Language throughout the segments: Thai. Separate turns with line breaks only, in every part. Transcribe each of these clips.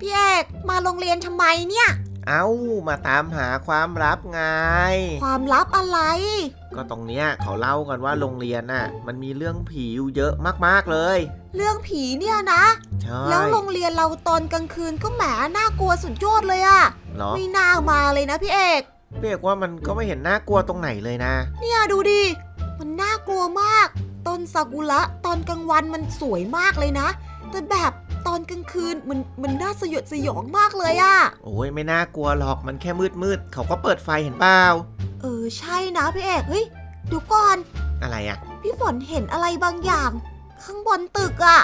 พี่เอกมาโรงเรียนทำไมเนี่ย
เอ้ามาตามหาความลับไง
ความลับอะไร
ก็ตรงเนี้ยเขาเล่ากันว่าโรงเรียนน่ะ มันมีเรื่องผีอยู่เยอะมากๆเลย
เรื่องผีเนี่ยนะ
ใช่
แล้วโรงเรียนเราตอนกลางคืนก็แหมน่ากลัวสุดยอดเลยอะ
เหรอ
ไม่น่ามาเลยนะพี่เอก
เรียกว่ามันก็ไม่เห็นน่ากลัวตรงไหนเลยนะ
เนี่ยดูดิ มันน่ากลัวมาก ต้นซากุระตอนกลางวันมันสวยมากเลยนะ แต่แบบ ตอนกลางคืนมันมันน่าสยดสยองมากเลยอะ
โอ้ยไม่น่ากลัวหรอกมันแค่มืดมืดๆเขาก็เปิดไฟเห็นเปล่า
เออใช่นะพี่เอกเฮ้ยเดูก่อน
อะไรอะ
พี่ฝนเห็นอะไรบางอย่าง ข้างบนตึกอะ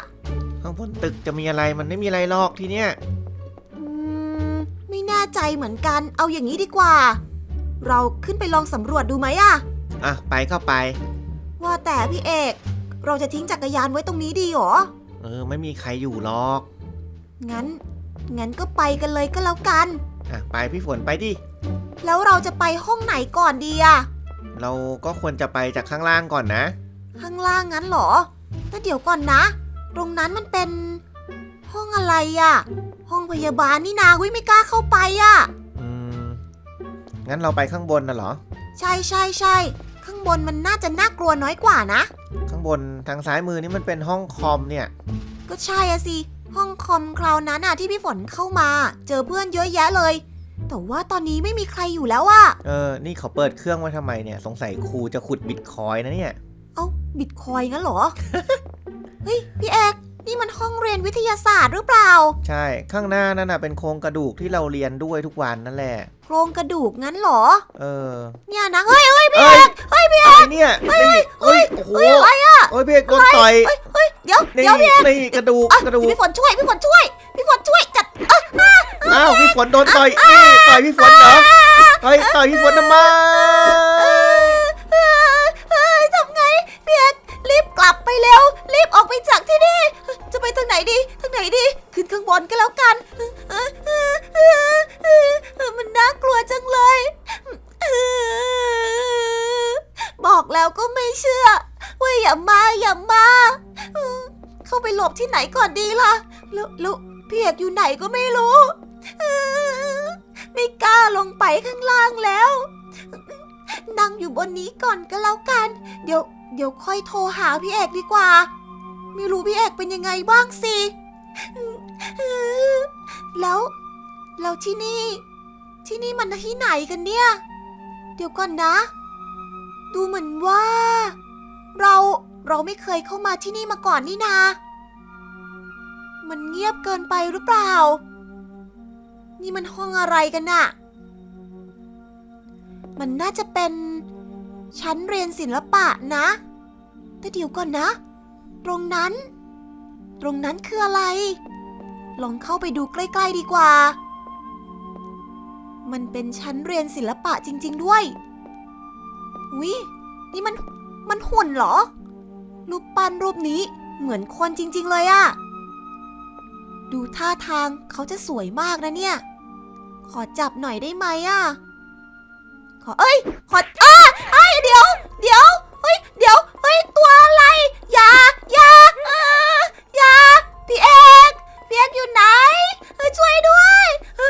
ข้างบนตึกจะมีอะไรมันไม่มีอะไรหรอกทีเนี้ย
อืมไม่แน่ใจเหมือนกันเอาอย่างนี้ดีกว่า เราขึ้นไปลองสำรวจดูไหมอะ
อะไปเข้าไป
ว่าแต่พี่เอก เราจะทิ้งจักรยานไว้ตรงนี้ดีเหรอ
เออ ไม่มีใครอยู่หรอก
งั้น งั้นก็ไปกันเลยก็แล้วกัน
อะ ไปพี่ฝนไปดิ
แล้วเราจะไปห้องไหนก่อนดีอะ
เราก็ควรจะไปจากข้างล่างก่อนนะ
ข้างล่างงั้นเหรอแต่เดี๋ยวก่อนนะ ตรงนั้นมันเป็นห้องอะไรอะห้องพยาบาลนี่นาวิไม่กล้าเข้าไปอะ
อืม งั้นเราไปข้างบนน่ะเหรอ
ใช่ใช่ใช่ ข้างบนมันน่าจะน่ากลัวน้อยกว่านะ
ข้างบนทางซ้ายมือนี่มันเป็นห้องคอมเนี่ย
ก็ใช่อะสิ ห้องคอมคราวนั้นอะที่พี่ฝนเข้ามา เจอเพื่อนเยอะแยะเลย แต่ว่าตอนนี้ไม่มีใครอยู่แล้วอะ
เออ นี่เขาเปิดเครื่องไว้ทำไมเนี่ย สงสัยครูจะขุดบิตคอยน์นะเนี่ย
เอ้าบิตคอยน์งั้นเหรอ เฮ้ย พี่เอก นี่มันห้องเรียนวิทยาศาสตร์หรือเปล่า
ใช่ข้างหน้านั่นน่ะเป็นโครงกระดูกที่เราเรียนด้วยทุกวันนั่นแหละ
โครงกระดูกงั้นเหรอ
เออ
เนี่ยนะเฮ้ยเฮ้ยพี่
เอ้ย
เฮ้ยพี่
อะไรเนี่ยนี่เฮ้ยโอ้โห
เฮ้ยอะไรอะ
โอ้ยพี่เอกโดนต่อย
เฮ้ยเฮ้ยเดี๋ยว
นี่
เดี๋ยวพี่เอก
นี่กระดูก
อะ
กระดูก
พี่ฝนช่วยพี่ฝนช่วย พี่ฝนช่วยจัดเอ้ย
อ้าวพี่ฝนโดนต่อยนี่ต่อยพี่ฝนเหรอต่อยต่อยพี่ฝนทำไม
เอ้ยเอ้ยเอ้ยทำไงพี่เอกรีบกลับไปเร็ว ดีทางไหนดี ขึ้นข้างบนก็แล้วกัน มันน่ากลัวจังเลย บอกแล้วก็ไม่เชื่อ ว่าอย่ามาอย่ามา เข้าไปหลบที่ไหนก่อนดีล่ะ แล้วแล้วพี่เอกอยู่ไหนก็ไม่รู้ ไม่กล้าลงไปข้างล่างแล้ว นั่งอยู่บนนี้ก่อนก็แล้วกัน เดี๋ยวเดี๋ยวค่อยโทรหาพี่เอกดีกว่า ไม่รู้พี่เอกเป็นยังไงบ้างสิ แล้วแล้วที่นี่ ที่นี่มันที่ไหนกันเนี่ย เดี๋ยวก่อนนะ ดูเหมือนว่า เราเราไม่เคยเข้ามาที่นี่มาก่อนนี่นา มันเงียบเกินไปหรือเปล่า นี่มันห้องอะไรกันน่ะ มันน่าจะเป็นชั้นเรียนศิลปะนะ แต่เดี๋ยวก่อนนะ ตรงนั้น ตรงนั้นคืออะไร ลองเข้าไปดูใกล้ ๆ ดีกว่า มันเป็นชั้นเรียนศิลปะจริง ๆ ด้วยวินี่มัน มันหุ่นเหรอ รูปปั้นรูปนี้เหมือนคนจริง ๆ เลยอะดูท่าทางเขาจะสวยมากนะเนี่ย ขอจับหน่อยได้ไหมอะขอเอ้ย ขออ้าไอ้ยเดี๋ยว เดี๋ยว เฮ้ย เดี๋ยว เฮ้ย ตัวอะไร อย่า อกอยู่ไหนเอ้ยช่วยด้วยเ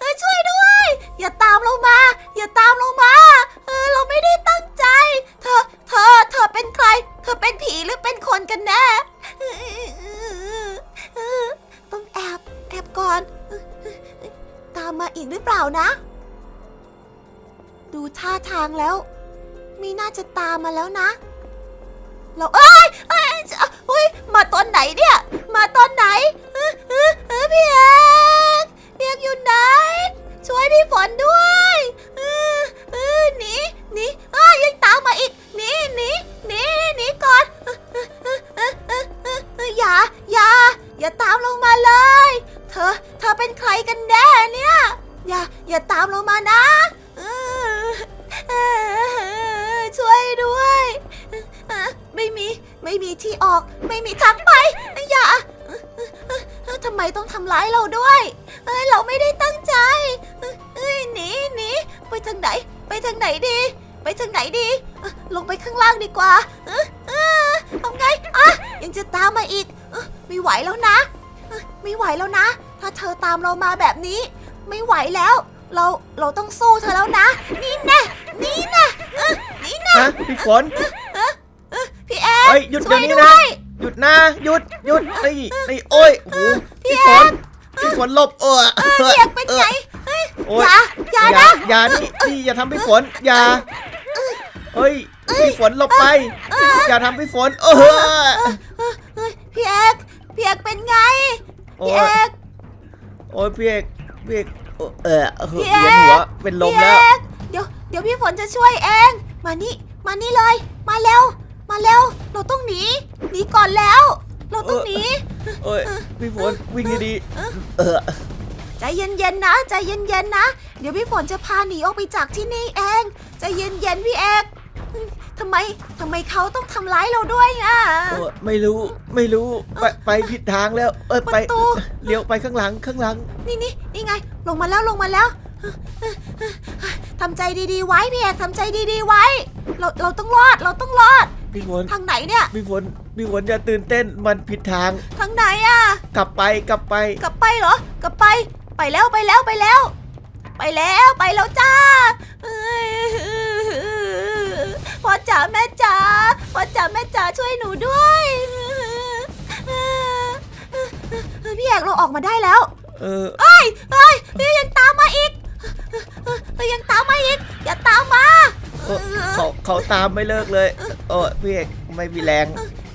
อ้ยช่วยด้วย อย่าตามเรามา อย่าตามเรามาเออเราไม่ได้ตั้งใจ เธอ เธอ เธอเป็นใคร เธอเป็นผีหรือเป็นคนกันแน่ต้องแอบแอบก่อน ตามมาอีกหรือเปล่านะ ดูท่าทางแล้วม่น่าจะตามมาแล้วนะ เราเอ้ยเอ้ยอุ้ยมาตอนไหนเนี่ย มาตอนไหนเออเออเออพี่เอกพี่เอกอยู่ไหน ช่วยพี่ฝนด้วยเออเออหนีหนีอ้ยยังตามมาอีกหนีหนีหนีหนีก่อนเออเออเออเออเออเอออย่าอย่าอย่าตามลงมาเลย เธอเธอเป็นใครกันแน่เนี่ย อย่าอย่าตามลงมานะเออเออช่วยด้วย ไม่มีไม่มีที่ออกไม่มีทางไป ไมต้องทำร้ายเราด้วย เอ้ยเราไม่ได้ตั้งใจ เอ้ยเอ้ยหนีหนีไปทางไหน ไปทางไหนดี ไปทางไหนดีเอ้อลงไปข้างล่างดีกว่า เออเออทำไงอะยังจะตามมาอีกเอ้อไม่ไหวแล้วนะเอ้ยไม่ไหวแล้วนะ ถ้าเธอตามเรามาแบบนี้ ไม่ไหวแล้ว เราเราต้องสู้เธอแล้วนะ นี่แน่นี่แน่เออนี่แน่
ฮะพี่ฝน
พี่แอน
เฮ้ยหยุด
ช่
เดี๋
วย
ยวนี้
ด้
นะ
วย
หยุดนะหยุดหยุดนี่นี่โอ้ยโอ้โห พี่ฝนพี่ฝนหลบเออ
พี่เอกเป็นไง
โอ้
อยย่าอย่า
อย่า
นะ
อย่านี่นี่อย่าทำพี่ฝนอย่าเฮ้ยพี่ฝนหลบไป อย่าทำพี่ฝนเออ
เฮ้ยพี่เอกพี่เอกเป็นไง
โอ้
พี่เอยก
โอ้ยพี่เอกพี่เอกเออเออเออ
พี่
เวี
เอย
น
ก
หัวเป็นลม
พี่
แล้ว
เอกเดี๋ยวเดี๋ยวพี่ฝนจะช่วยเอง มานี่มานี่เลย มาเร็ว มาเร็ว เราต้องหนีหนีก่อนแล้ว เราต้องหนี
เอ้ยพี่ฝนวิ่งดีๆเออ
ใจเย็นๆนะใจเย็นๆนะ เดี๋ยวพี่ฝนจะพาหนีออกไปจากที่นี่เองใจเย็นๆพี่เอกทำไมทำไมเขาต้องทำร้ายเราด้วยอะ
เออไม่รู้ไม่รู้ไปไปผิดทางแล้ว เออไป
ประตู
เลี้ยวไปข้างหลังข้างหลัง
นี่นี่นี่ไง ลงมาแล้วลงมาแล้วทำใจดีๆไว้พี่เอกทำใจดีๆไว้ เราเราต้องรอดเราต้องรอด
พี่ฝน
ทางไหนเนี่ย
พี่ฝนพี่ฝนอย่าตื่นเต้นมันผิดทาง
ทางไหนอะ
กลับไปกลับไป
กลับไปเหรอ กลับไป ไปแล้วไปแล้วไปแล้ว ไปแล้วไปแล้วจ้าเอ้ยพ่อจ๋าแม่จ๋าพ่อจ๋าแม่จ๋าช่วยหนูด้วยพี่เอกเราออกมาได้แล้ว
เออ
เอ้ยเอ้ยพี่ยังตามมาอีกเฮ้ยยังตามมาอีก อย่าตามมา
เออเขาเขาตามไม่เลิกเลยเออพี่เอกไม่มีแรง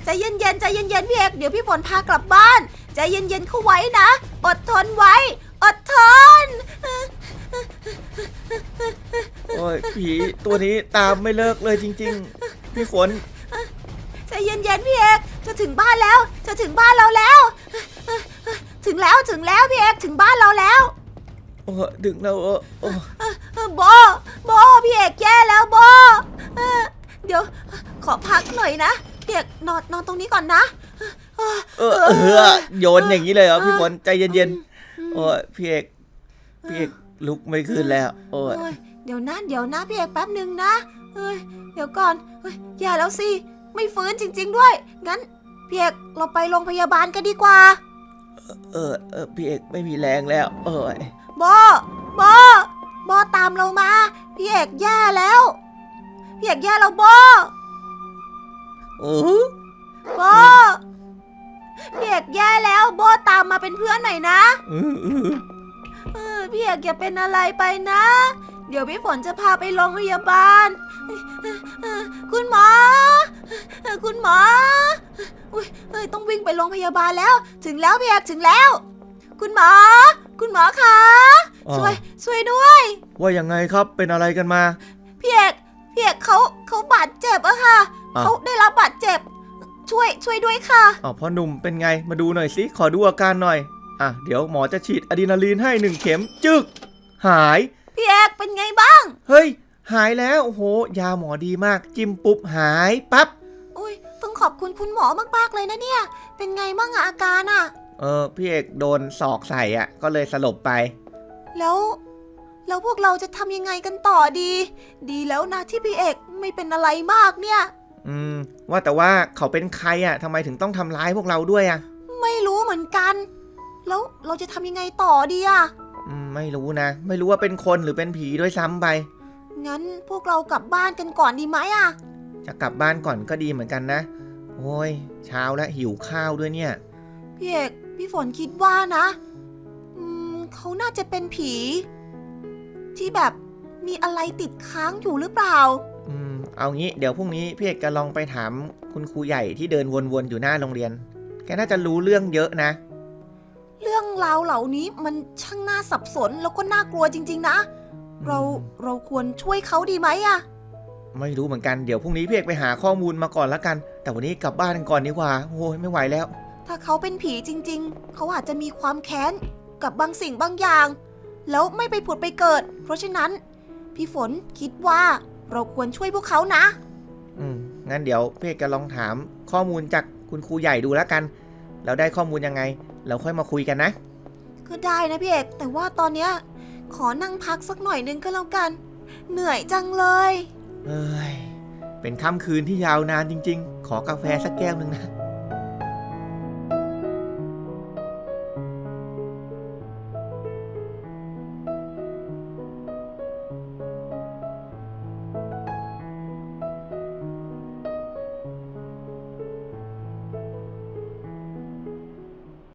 ใจเย็นๆใจเย็นๆพี่เอกเดี๋ยวพี่ฝนพากลับบ้าน ใจเย็นๆเข้าไว้นะ อดทนไว้ อดทน
โอ้ยผีตัวนี้ตามไม่เลิกเลยจริง ๆ พี่ฝน
ใจเย็นๆพี่เอกจะถึงบ้านแล้ว จะถึงบ้านเราแล้ว ถึงแล้วถึงแล้วพี่เอกถึงบ้านเราแล้ว
โอ้ดึงแล้วเออโอ้
โบโบพี่เอกแย่แล้วโบเออเดี๋ยวขอพักหน่อยนะพี่เอกนอนนอนตรงนี้ก่อนนะ
เออเออโยนอย่างนี้เลยเหรอพี่ฝนใจเย็นๆโอ้ยพี่เอกพี่เอกลุกไม่ขึ้นแล้วโอ้ย
โอ้ยเดี๋ยวนะเดี๋ยวนะพี่เอกแป๊บหนึ่งนะเฮ้ยเดี๋ยวก่อนเฮ้ยแย่แล้วสิไม่ฟื้นจริง ๆ ด้วยงั้นพี่เอกเราไปโรงพยาบาลกันดีกว่า
เออเออพี่เอกไม่มีแรงแล้วโอ้ย
โบโบโบตามเรามา พี่เอกแย่แล้ว พี่เอกแย่แล้วโบ
โอ้
โบพี่เอกแย่แล้วโบตามมาเป็นเพื่อนหน่อยนะ
เออเออ
เออพี่เอกอย่าเป็นอะไรไปนะ เดี๋ยวพี่ฝนจะพาไปโรงพยาบาลเออคุณหมอเออคุณหมออุ้ยเอ้ยต้องวิ่งไปโรงพยาบาลแล้ว ถึงแล้วพี่เอกถึงแล้ว คุณหมอ คุณหมอคะช่วยช่วยด้วย
ว่ายังไงครับเป็นอะไรกันมา
พี่เอกพี่เอกเขาเขาบาดเจ็บอะค่ะ
อะ
เขาได้รับบาดเจ็บ ช่วยช่วยด้วยค่ะ
อ๋อพ่อหนุ่มเป็นไงมาดูหน่อยสิขอดูอาการหน่อย อะเดี๋ยวหมอจะฉีดอะดรีนาลีนให้หนึ่งเข็มจึก หาย
พี่เอกเป็นไงบ้าง
เฮ้ย หายแล้วโอ้โห ยาหมอดีมาก จิ้มปุ๊บหายปั๊บ
อุ้ยต้องขอบคุณคุณหมอมากๆเลยนะเนี่ย เป็นไงบ้างอะอาการอะ
เออพี่เอกโดนศอกใส่อะ ก็เลยสลบไป
แล้ว แล้วพวกเราจะทำยังไงกันต่อดี ดีแล้วนะที่พี่เอกไม่เป็นอะไรมากเนี่ย
อืม ว่าแต่ว่าเขาเป็นใครอะทำไมถึงต้องทำร้ายพวกเราด้วยอะ
ไม่รู้เหมือนกัน แล้วเราจะทำยังไงต่อดีอะ
อืมไม่รู้นะ ไม่รู้ว่าเป็นคนหรือเป็นผีด้วยซ้ำไป
งั้นพวกเรากลับบ้านกันก่อนดีไหมอะ
จะกลับบ้านก่อนก็ดีเหมือนกันนะ โอ้ยเช้าแล้วหิวข้าวด้วยเนี่ย
พี่เอกพี่ฝนคิดว่านะอืมเขาน่าจะเป็นผี ที่แบบมีอะไรติดค้างอยู่หรือเปล่า
อืมเอางี้เดี๋ยวพรุ่งนี้พี่เอกจะลองไปถามคุณครูใหญ่ที่เดินวนๆอยู่หน้าโรงเรียน แกน่าจะรู้เรื่องเยอะนะ
เรื่องราวเหล่านี้มันช่างน่าสับสนแล้วก็น่ากลัวจริง ๆ นะ เราเราควรช่วยเขาดีไหมอะ
ไม่รู้เหมือนกันเดี๋ยวพรุ่งนี้พี่เอกไปหาข้อมูลมาก่อนละกัน แต่วันนี้กลับบ้านกันก่อนดีกว่าโอ้ยไม่ไหวแล้ว
ถ้าเขาเป็นผีจริง ๆ เขาอาจจะมีความแค้นกับบางสิ่งบางอย่าง แล้วไม่ไปผุดไปเกิด เพราะฉะนั้น พี่ฝนคิดว่าเราควรช่วยพวกเขานะ
อืม งั้นเดี๋ยวพี่เอกจะลองถามข้อมูลจากคุณครูใหญ่ดูแล้วกันแล้วได้ข้อมูลยังไง เราค่อยมาคุยกันนะ
ก็ได้นะพี่เอก แต่ว่าตอนเนี้ยขอนั่งพักสักหน่อยนึงก็แล้วกัน เหนื่อยจังเลย
เอ้ย เป็นค่ำคืนที่ยาวนานจริง ๆ ขอกาแฟสักแก้วหนึ่งนะ